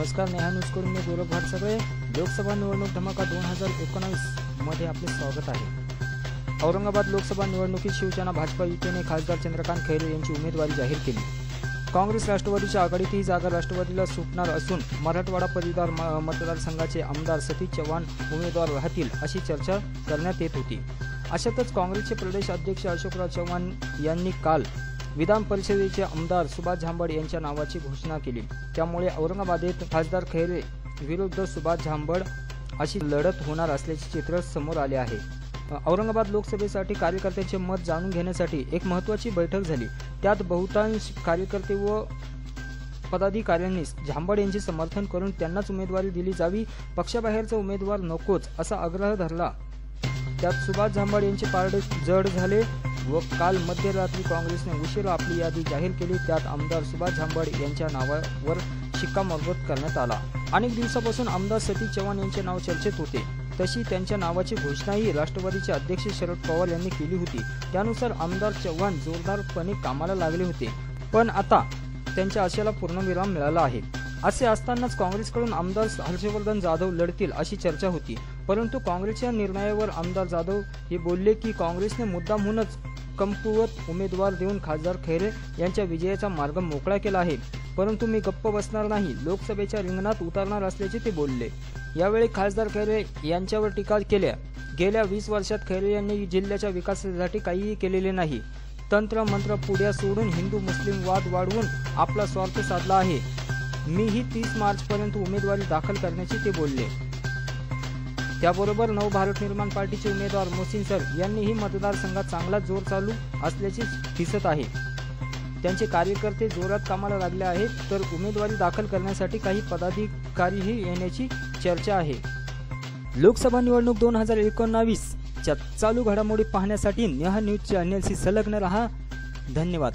नमस्कार नेहा न्यूज करून मी गौरव भाटसगळे लोकसभा निवडणूक धमाका दोन हजार एकोणावीसमध्ये आपले स्वागत आहे. औरंगाबाद लोकसभा निवडणुकीत शिवसेना भाजपा युतीने खासदार चंद्रकांत खैरे यांची उमेदवारी जाहीर केली. काँग्रेस राष्ट्रवादीच्या आघाडीत ही जागा राष्ट्रवादीला सुटणार असून मराठवाडा पदवीदार म- मतदारसंघाचे आमदार सतीश चव्हाण उमेदवार राहतील अशी चर्चा करण्यात येत होती. अशातच काँग्रेसचे प्रदेश अध्यक्ष अशोकराव चव्हाण यांनी काल विधान परिषदेचे आमदार सुभाष झांबड यांच्या नावाची घोषणा केली. त्यामुळे औरंगाबादेत खासदार खैरे विरुद्ध सुभाष झांबड अशी लढत होणार असल्याचे चित्र समोर आले आहे. औरंगाबाद लोकसभेसाठी कार्यकर्त्यांचे मत जाणून घेण्यासाठी एक महत्त्वाची बैठक झाली. त्यात बहुतांश कार्यकर्ते व पदाधिकाऱ्यांनी झांबड यांचे समर्थन करून त्यांनाच उमेदवारी दिली जावी पक्षाबाहेरचा उमेदवार नकोच असा आग्रह धरला. त्यात सुभाष झांबड यांचे पारडे जड झाले. व काल मध्यरात्री काँग्रेसने उशिरा आपली यादी जाहीर केली. त्यात आमदार सुभाष झांबड यांच्या नावावर शिक्कामोर्तब करण्यात आला. अनेक दिवसापासून आमदार सतीश चव्हाण यांचे नाव चर्चेत होते. तशी त्यांच्या नावाची घोषणाही राष्ट्रवादीचे अध्यक्ष शरद पवार यांनी केली होती. त्यानुसार आमदार चव्हाण जोरदारपणे कामाला लागले होते. पण आता त्यांच्या आशेला पूर्णविराम मिळाला आहे. असे असतानाच काँग्रेसकडून आमदार हर्षवर्धन जाधव लढतील अशी चर्चा होती. परंतु काँग्रेसच्या निर्णयावर आमदार जाधव हे बोलले की काँग्रेसने मुद्दामहूनच कमकुवत उमेदवार देऊन खासदार खैरे यांच्या विजयाचा मार्ग मोकळा केला आहे. परंतु मी गप्प बसणार नाही. लोकसभेच्या रिंगणात उतरणार असल्याचे ते बोलले. यावेळी खासदार खैरे यांच्यावर टीका केल्या. गेल्या वीस वर्षात खैरे यांनी जिल्ह्याच्या विकासासाठी काहीही केलेले नाही. तंत्र मंत्र पुढ्या सोडून हिंदू मुस्लिम वाद वाढवून आपला स्वार्थ साधला आहे. मीही तीस मार्चपर्यंत उमेदवारी दाखल करण्याचे ते बोलले. त्याबरोबर नव भारत निर्माण पार्टीचे उमेदवार मोसिन सर यांनीही मतदारसंघात चांगला जोर चालू असल्याचे दिसत आहे. त्यांचे कार्यकर्ते जोरात कामाला लागले आहेत तर उमेदवारी दाखल करण्यासाठी काही पदाधिकारीही येण्याची चर्चा आहे. लोकसभा निवडणूक दोन हजार एकोणावीस च्या चालू घडामोडी पाहण्यासाठी नेहा न्यूज चॅनेलशी संलग्न रहा. धन्यवाद.